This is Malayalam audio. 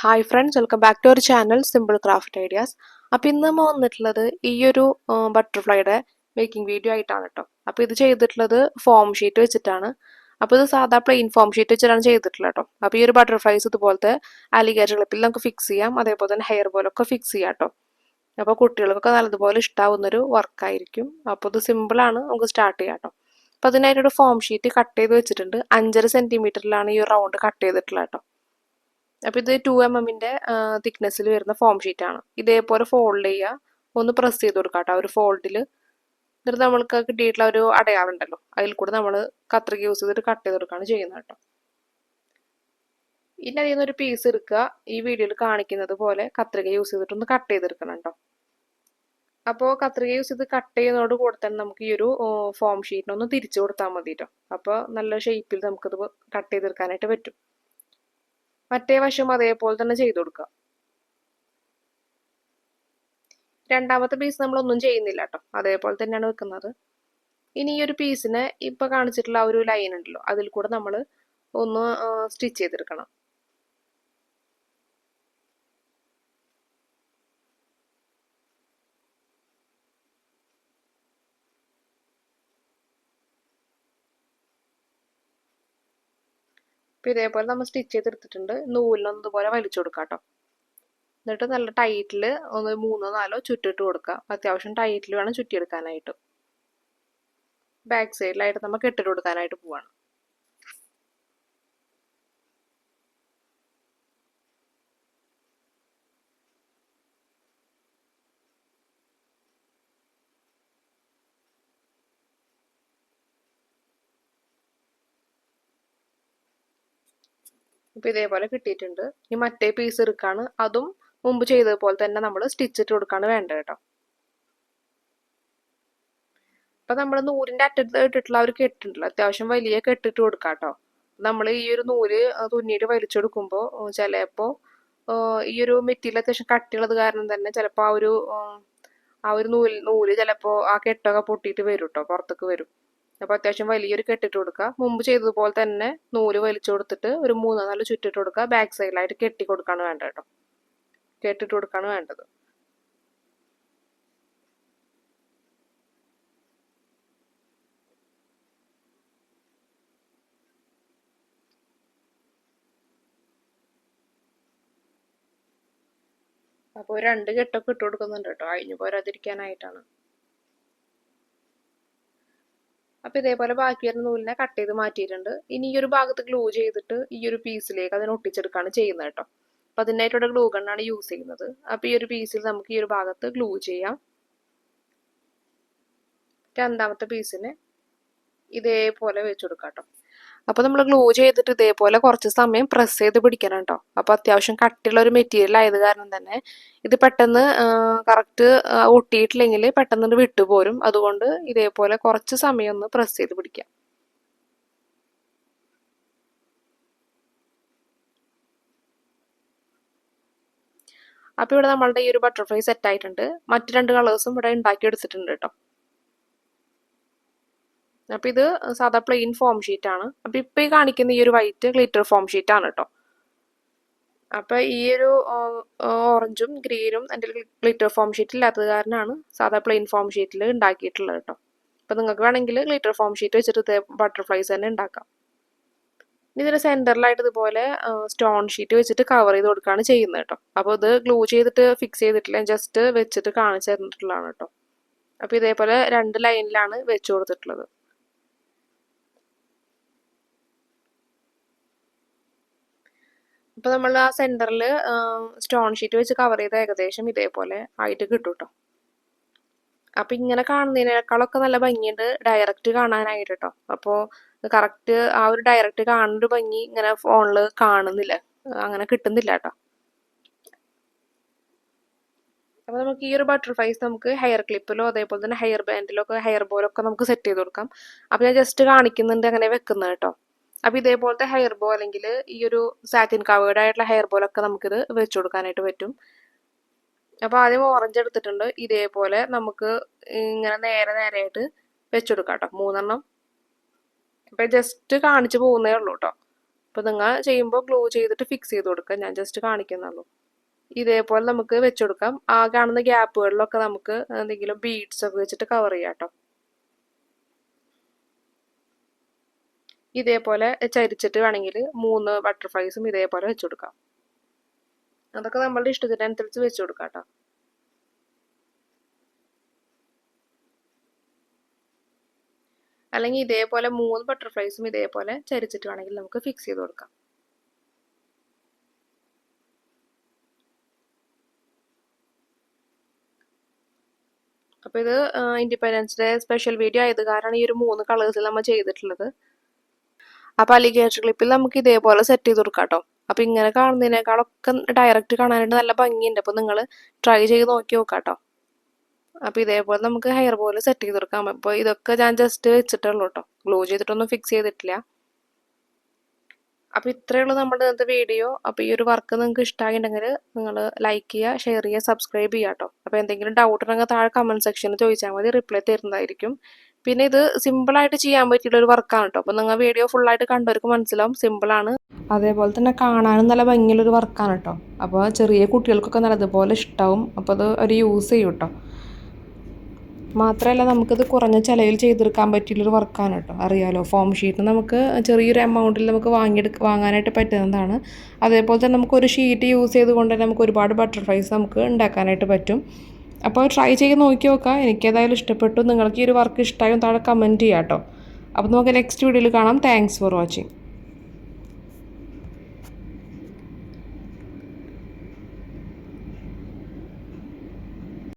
Hi friends welcome back to our channel simple craft ideas അപ്പോൾ ഇന്ന് നമ്മൾ വന്നിട്ടുള്ളത് ഈ ഒരു ബട്ടർഫ്ലൈയുടെ മേക്കിംഗ് വീഡിയോ ആയിട്ടാണ് കേട്ടോ അപ്പോൾ ഇത് ചെയ്തിട്ടുള്ളത് ഫോം ഷീറ്റ് വെച്ചിട്ടാണ്. അപ്പോൾ ഇത് സാധാ പ്ലെയിൻ ഫോം ഷീറ്റ് വെച്ചിട്ടാണ് ചെയ്തിട്ടുള്ളത് കേട്ടോ അപ്പോൾ ഈ ഒരു ബട്ടർഫ്ലൈസ് ഇതുപോലത്തെ അലിഗേറ്റർ ക്ലിപ്പിൽ നമുക്ക് ഫിക്സ് ചെയ്യാം. അതേപോലെ തന്നെ ഹെയർ പോലൊക്കെ ഫിക്സ് ചെയ്യാം കേട്ടോ അപ്പോൾ കുട്ടികൾക്കൊക്കെ നല്ലതുപോലെ ഇഷ്ടാവുന്നൊരു വർക്കായിരിക്കും അപ്പോൾ ഇത് സിമ്പിളാണ് നമുക്ക് സ്റ്റാർട്ട് ചെയ്യാം കേട്ടോ അപ്പോൾ അതിനായിട്ടൊരു ഫോം ഷീറ്റ് കട്ട് ചെയ്ത് വെച്ചിട്ടുണ്ട്. അഞ്ചര സെന്റിമീറ്ററിലാണ് ഈ റൗണ്ട് കട്ട് ചെയ്തിട്ടുള്ളത് കേട്ടോ അപ്പോൾ ഇത് ടു എം എമ്മിന്റെ തിക്നെസ്സിൽ വരുന്ന ഫോം ഷീറ്റാണ് ഇതേപോലെ ഫോൾഡ് ചെയ്യുക ഒന്ന് പ്രസ് ചെയ്ത് കൊടുക്കുക കേട്ടോ ഒരു ഫോൾഡിൽ എന്നിട്ട് നമ്മൾക്ക് കിട്ടിയിട്ടുള്ള ഒരു അടയാളുണ്ടല്ലോ അതിൽ കൂടെ നമ്മൾ കത്രിക യൂസ് ചെയ്തിട്ട് കട്ട് ചെയ്ത് കൊടുക്കുകയാണ് ചെയ്യുന്നത് കേട്ടോ. ഇനി അതിൽ നിന്നൊരു പീസ് എടുക്കുക. ഈ വീഡിയോയിൽ കാണിക്കുന്നത് പോലെ കത്രിക യൂസ് ചെയ്തിട്ട് ഒന്ന് കട്ട് ചെയ്തെടുക്കണം കേട്ടോ. അപ്പോൾ കത്രിക യൂസ് ചെയ്ത് കട്ട് ചെയ്യുന്നതോട് കൂടെ തന്നെ നമുക്ക് ഈ ഒരു ഫോം ഷീറ്റിനൊന്ന് തിരിച്ചു കൊടുത്താൽ മതി കേട്ടോ. അപ്പോൾ നല്ല ഷേപ്പിൽ നമുക്കിത് കട്ട് ചെയ്തെടുക്കാനായിട്ട് പറ്റും. മറ്റേ വശവും അതേപോലെ തന്നെ ചെയ്തു കൊടുക്കുക രണ്ടാമത്തെ പീസ് നമ്മളൊന്നും ചെയ്യുന്നില്ല കേട്ടോ അതേപോലെ തന്നെയാണ് വെക്കുന്നത്. ഇനി ഈ ഒരു പീസിന് ഇപ്പൊ കാണിച്ചിട്ടുള്ള ആ ഒരു ലൈൻ ഉണ്ടല്ലോ അതിൽ കൂടെ നമ്മൾ ഒന്ന് സ്റ്റിച്ച് ചെയ്തെടുക്കണം. അപ്പോൾ ഇതേപോലെ നമ്മൾ സ്റ്റിച്ച് ചെയ്തെടുത്തിട്ടുണ്ട്. നൂലിനൊന്ന് ഇതുപോലെ വലിച്ചു കൊടുക്കാം കേട്ടോ എന്നിട്ട് നല്ല ടൈറ്റിൽ ഒന്ന് മൂന്നോ നാലോ ചുറ്റിട്ട് കൊടുക്കുക. അത്യാവശ്യം ടൈറ്റിൽ വേണം ചുറ്റിയെടുക്കാനായിട്ട്. ബാക്ക് സൈഡിലായിട്ട് നമ്മൾ കെട്ടിട്ട് കൊടുക്കാനായിട്ട് പോവാണ്. ഇപ്പം ഇതേപോലെ കിട്ടിയിട്ടുണ്ട്. ഇനി മറ്റേ പീസ് എടുക്കാണ്. അതും മുമ്പ് ചെയ്തതുപോലെ തന്നെ നമ്മൾ സ്റ്റിച്ചിട്ട് കൊടുക്കാണ് വേണ്ടത് കേട്ടോ. അപ്പം നമ്മൾ നൂലിന്റെ അറ്റത്ത് ഇട്ടിട്ടുള്ള ഒരു കെട്ടുണ്ടല്ലോ. അത്യാവശ്യം വലിയ കെട്ടിട്ട് കൊടുക്കാം കേട്ടോ നമ്മൾ ഈ ഒരു നൂൽ തുന്നിയിട്ട് വലിച്ചെടുക്കുമ്പോൾ ചിലപ്പോൾ ഈ ഒരു മെറ്റീരിയൽ അത്യാവശ്യം കട്ടിയുള്ളത് കാരണം തന്നെ ചിലപ്പോൾ ആ ഒരു ആ ഒരു നൂൽ നൂൽ ചിലപ്പോൾ ആ കെട്ടൊക്കെ പൊട്ടിയിട്ട് വരും കേട്ടോ പുറത്തേക്ക് വരും. അപ്പോൾ അത്യാവശ്യം വലിയൊരു കെട്ടിട്ട് കൊടുക്കുക. മുമ്പ് ചെയ്തതുപോലെ തന്നെ നൂൽ വലിച്ചു കൊടുത്തിട്ട് ഒരു മൂന്നോ നാല് ചുറ്റിട്ട് കൊടുക്കുക. ബാക്ക് സൈഡിലായിട്ട് കെട്ടി കൊടുക്കാണ് വേണ്ടത് കേട്ടോ. കെട്ടിട്ട് കൊടുക്കാണ് വേണ്ടത്. അപ്പോൾ രണ്ട് കെട്ടൊക്കെ ഇട്ട് കൊടുക്കുന്നുണ്ട് കേട്ടോ. അഴിഞ്ഞു പോരാതിരിക്കാനായിട്ടാണ്. അപ്പോൾ ഇതേപോലെ ബാക്കി വരുന്ന നൂലിനെ കട്ട് ചെയ്ത് മാറ്റിയിട്ടുണ്ട്. ഇനി ഈ ഒരു ഭാഗത്ത് ഗ്ലൂ ചെയ്തിട്ട് ഈ ഒരു പീസിലേക്ക് അതിനെ ഒട്ടിച്ചെടുക്കുകയാണ് ചെയ്യുന്നത് കേട്ടോ. അപ്പോൾ അതിനായിട്ടുള്ള ഗ്ലൂ ഗണ്ണാണ് യൂസ് ചെയ്യുന്നത്. അപ്പോൾ ഈ ഒരു പീസിൽ നമുക്ക് ഈ ഒരു ഭാഗത്ത് ഗ്ലൂ ചെയ്യാം. രണ്ടാമത്തെ പീസിന് ഇതേപോലെ വെച്ചു കൊടുക്കാം കേട്ടോ. അപ്പോൾ നമ്മൾ ഗ്ലൂ ചെയ്തിട്ട് ഇതേപോലെ കുറച്ച് സമയം പ്രസ് ചെയ്ത് പിടിക്കണം കേട്ടോ അപ്പോൾ അത്യാവശ്യം കട്ടിയുള്ള ഒരു മെറ്റീരിയൽ ആയത് കാരണം തന്നെ ഇത് പെട്ടെന്ന് കറക്റ്റ് ഒട്ടിയിട്ടില്ലെങ്കിൽ പെട്ടെന്ന് വിട്ടുപോരും. അതുകൊണ്ട് ഇതേപോലെ കുറച്ച് സമയം ഒന്ന് പ്രസ് ചെയ്ത് പിടിക്കാം. അപ്പോൾ ഇവിടെ നമ്മളുടെ ഈ ഒരു ബട്ടർഫ്ലൈ സെറ്റ് ആയിട്ടുണ്ട്. മറ്റു രണ്ട് കളേഴ്സും ഇവിടെ ഉണ്ടാക്കി എടുത്തിട്ടുണ്ട് കേട്ടോ അപ്പൊ ഇത് സാധാ പ്ലെയിൻ ഫോം ഷീറ്റ് ആണ്. അപ്പൊ ഇപ്പൊ ഈ കാണിക്കുന്ന ഈ ഒരു വൈറ്റ് ഗ്ലിറ്റർ ഫോം ഷീറ്റ് ആണ് കേട്ടോ അപ്പൊ ഈ ഒരു ഓറഞ്ചും ഗ്രീനും എന്റെ ഗ്ലിറ്റർ ഫോം ഷീറ്റ് ഇല്ലാത്തത് കാരണമാണ് സാധാ പ്ലെയിൻ ഫോം ഷീറ്റിൽ ഉണ്ടാക്കിയിട്ടുള്ളത് കേട്ടോ അപ്പൊ നിങ്ങൾക്ക് വേണമെങ്കിൽ ഗ്ലിറ്റർ ഫോം ഷീറ്റ് വെച്ചിട്ട് ബട്ടർഫ്ലൈസ് തന്നെ ഉണ്ടാക്കാം ഇതിന് സെന്ററിലായിട്ട് ഇതുപോലെ സ്റ്റോൺ ഷീറ്റ് വെച്ചിട്ട് കവർ ചെയ്ത് കൊടുക്കുകയാണ് ചെയ്യുന്നത് കേട്ടോ അപ്പോൾ ഇത് ഗ്ലൂ ചെയ്തിട്ട് ഫിക്സ് ചെയ്തിട്ടില്ല ജസ്റ്റ് വെച്ചിട്ട് കാണിച്ചു തന്നിട്ടുള്ളതാണ് കേട്ടോ അപ്പോൾ ഇതേപോലെ രണ്ട് ലൈനിലാണ് വെച്ചു കൊടുത്തിട്ടുള്ളത്. അപ്പോൾ നമ്മൾ ആ സെന്ററിൽ സ്റ്റോൺ ഷീറ്റ് വെച്ച് കവർ ചെയ്ത ഏകദേശം ഇതേപോലെ ആയിട്ട് കിട്ടും കേട്ടോ അപ്പം ഇങ്ങനെ കാണുന്നതിനേക്കാളൊക്കെ നല്ല ഭംഗിയുണ്ട് ഡയറക്റ്റ് കാണാനായിട്ട് കേട്ടോ അപ്പോൾ കറക്റ്റ് ആ ഒരു ഡയറക്റ്റ് കാണുന്നൊരു ഭംഗി ഇങ്ങനെ ഫോണിൽ കാണുന്നില്ല. അങ്ങനെ കിട്ടുന്നില്ല കേട്ടോ അപ്പോൾ നമുക്ക് ഈ ഒരു ബട്ടർഫ്ലൈസ് നമുക്ക് ഹെയർ ക്ലിപ്പിലോ അതേപോലെ തന്നെ ഹെയർ ബാൻഡിലോ ഒക്കെ ഹെയർ ബോലൊക്കെ നമുക്ക് സെറ്റ് ചെയ്ത് കൊടുക്കാം. അപ്പോൾ ഞാൻ ജസ്റ്റ് കാണിക്കുന്നുണ്ട് അങ്ങനെ വെക്കുന്നത് കേട്ടോ. അപ്പൊ ഇതേപോലത്തെ ഹെയർ ബോ അല്ലെങ്കിൽ ഈ ഒരു സാറ്റിൻ കവേർഡ് ആയിട്ടുള്ള ഹെയർ ബോലൊക്കെ നമുക്കിത് വെച്ചു കൊടുക്കാനായിട്ട് പറ്റും. അപ്പോൾ ആദ്യം ഓറഞ്ച് എടുത്തിട്ടുണ്ട്. ഇതേപോലെ നമുക്ക് ഇങ്ങനെ നേരെ നേരെയായിട്ട് വെച്ചു കൊടുക്കാം കേട്ടോ. മൂന്നെണ്ണം. അപ്പൊ ജസ്റ്റ് കാണിച്ചു പോകുന്നേ ഉള്ളൂ കേട്ടോ. അപ്പോൾ നിങ്ങൾ ചെയ്യുമ്പോൾ ഗ്ലൂ ചെയ്തിട്ട് ഫിക്സ് ചെയ്ത് കൊടുക്കുക. ഞാൻ ജസ്റ്റ് കാണിക്കുന്നുള്ളൂ ഇതേപോലെ നമുക്ക് വെച്ച് കൊടുക്കാം. ആ കാണുന്ന ഗ്യാപ്പുകളിലൊക്കെ നമുക്ക് എന്തെങ്കിലും ബീഡ്സ് ഒക്കെ വെച്ചിട്ട് കവർ ചെയ്യാം കേട്ടോ. ഇതേപോലെ ചരിച്ചിട്ട് വേണമെങ്കിൽ മൂന്ന് ബട്ടർഫ്ലൈസും ഇതേപോലെ വെച്ച് കൊടുക്കാം. അതൊക്കെ നമ്മളുടെ ഇഷ്ടത്തിനനുസരിച്ച് വെച്ച് കൊടുക്കാം കേട്ടോ. അല്ലെങ്കിൽ ഇതേപോലെ മൂന്ന് ബട്ടർഫ്ലൈസും ഇതേപോലെ ചരിച്ചിട്ട് വേണമെങ്കിൽ നമുക്ക് ഫിക്സ് ചെയ്ത് കൊടുക്കാം. അപ്പോൾ ഇത് ഇൻഡിപെൻഡൻസ് ഡേ സ്പെഷ്യൽ വീഡിയോ ആയത് കാരണം ഈ ഒരു മൂന്ന് കളേഴ്സിൽ നമ്മൾ ചെയ്തിട്ടുള്ളത്. അപ്പോൾ അലിഗേറ്റർ ക്ലിപ്പിൽ നമുക്ക് ഇതേപോലെ സെറ്റ് ചെയ്ത് കൊടുക്കാം കേട്ടോ അപ്പോൾ ഇങ്ങനെ കാണുന്നതിനേക്കാളൊക്കെ ഡയറക്റ്റ് കാണാനായിട്ട് നല്ല ഭംഗിയുണ്ട്. അപ്പോൾ നിങ്ങൾ ട്രൈ ചെയ്ത് നോക്കി നോക്കാം കേട്ടോ അപ്പോൾ ഇതേപോലെ നമുക്ക് ഹെയർ പോലെ സെറ്റ് ചെയ്ത് കൊടുക്കാം. അപ്പോൾ ഇതൊക്കെ ഞാൻ ജസ്റ്റ് വെച്ചിട്ടുള്ളൂ കേട്ടോ ഗ്ലൂ ചെയ്തിട്ടൊന്നും ഫിക്സ് ചെയ്തിട്ടില്ല. അപ്പോൾ ഇത്രയേ ഉള്ളൂ നമ്മുടെ ഇന്നത്തെ വീഡിയോ അപ്പോൾ ഈ ഒരു വർക്ക് നിങ്ങൾക്ക് ഇഷ്ടമായിട്ടുണ്ടെങ്കിൽ നിങ്ങൾ ലൈക്ക് ചെയ്യുക ഷെയർ ചെയ്യുക സബ്സ്ക്രൈബ് ചെയ്യുക കേട്ടോ അപ്പോൾ എന്തെങ്കിലും ഡൗട്ട് ഉണ്ടെങ്കിൽ താഴെ കമന്റ് സെക്ഷനിൽ ചോദിച്ചാൽ മതി. റിപ്ലൈ തരുന്നതായിരിക്കും. പിന്നെ ഇത് സിമ്പിളായിട്ട് ചെയ്യാൻ പറ്റിയുള്ള ഒരു വർക്കാണ് കേട്ടോ അപ്പോൾ നിങ്ങൾ വീഡിയോ ഫുള്ളായിട്ട് കണ്ടവർക്ക് മനസ്സിലാവും. സിമ്പിളാണ് അതേപോലെ തന്നെ കാണാനും നല്ല ഭംഗിയുള്ള ഒരു വർക്കാണ് കേട്ടോ അപ്പോൾ ചെറിയ കുട്ടികൾക്കൊക്കെ നല്ലതുപോലെ ഇഷ്ടമാവും അപ്പോൾ അത് ഒരു യൂസ് ചെയ്യും കേട്ടോ മാത്രമല്ല നമുക്കിത് കുറഞ്ഞ ചിലവിൽ ചെയ്തെടുക്കാൻ പറ്റിയുള്ളൊരു വർക്കാണ് കേട്ടോ അറിയാലോ ഫോം ഷീറ്റ് നമുക്ക് ചെറിയൊരു എമൗണ്ടിൽ നമുക്ക് വാങ്ങിയെടു വാങ്ങാനായിട്ട് പറ്റുന്നതാണ്. അതേപോലെ തന്നെ നമുക്ക് ഒരു ഷീറ്റ് യൂസ് ചെയ്തുകൊണ്ട് തന്നെ നമുക്ക് ഒരുപാട് ബട്ടർഫ്ലൈസ് നമുക്ക് ഉണ്ടാക്കാനായിട്ട് പറ്റും. അപ്പോൾ ട്രൈ ചെയ്ത് നോക്കി നോക്കാം. എനിക്ക് ഏതായാലും ഇഷ്ടപ്പെട്ടു. നിങ്ങൾക്ക് ഈ ഒരു വർക്ക് ഇഷ്ടമായും താഴെ കമന്റ് ചെയ്യാം കേട്ടോ അപ്പോൾ നമുക്ക് നെക്സ്റ്റ് വീഡിയോയിൽ കാണാം. Thanks for watching